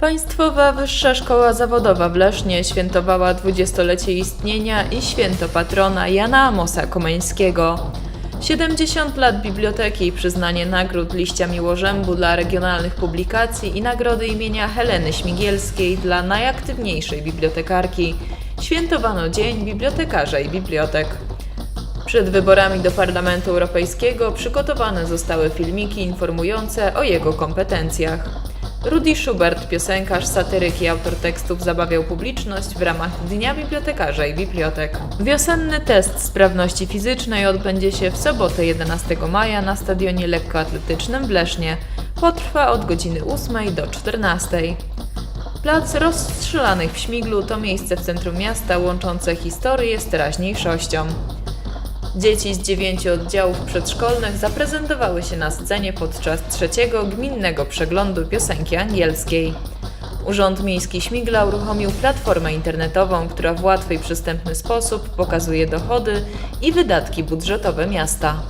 Państwowa Wyższa Szkoła Zawodowa w Lesznie świętowała dwudziestolecie istnienia i święto patrona Jana Amosa Komeńskiego. 70 lat biblioteki, przyznanie nagród liścia Miłorzębu dla regionalnych publikacji i nagrody imienia Heleny Śmigielskiej dla najaktywniejszej bibliotekarki. Świętowano Dzień Bibliotekarza i Bibliotek. Przed wyborami do Parlamentu Europejskiego przygotowane zostały filmiki informujące o jego kompetencjach. Rudy Schubert, piosenkarz, satyryk i autor tekstów zabawiał publiczność w ramach Dnia Bibliotekarza i Bibliotek. Wiosenny test sprawności fizycznej odbędzie się w sobotę 11 maja na stadionie lekkoatletycznym w Lesznie. Potrwa od godziny 8 do 14. Plac Rozstrzelanych w Śmiglu to miejsce w centrum miasta łączące historię z teraźniejszością. Dzieci z dziewięciu oddziałów przedszkolnych zaprezentowały się na scenie podczas trzeciego gminnego przeglądu piosenki angielskiej. Urząd Miejski Śmigla uruchomił platformę internetową, która w łatwy i przystępny sposób pokazuje dochody i wydatki budżetowe miasta.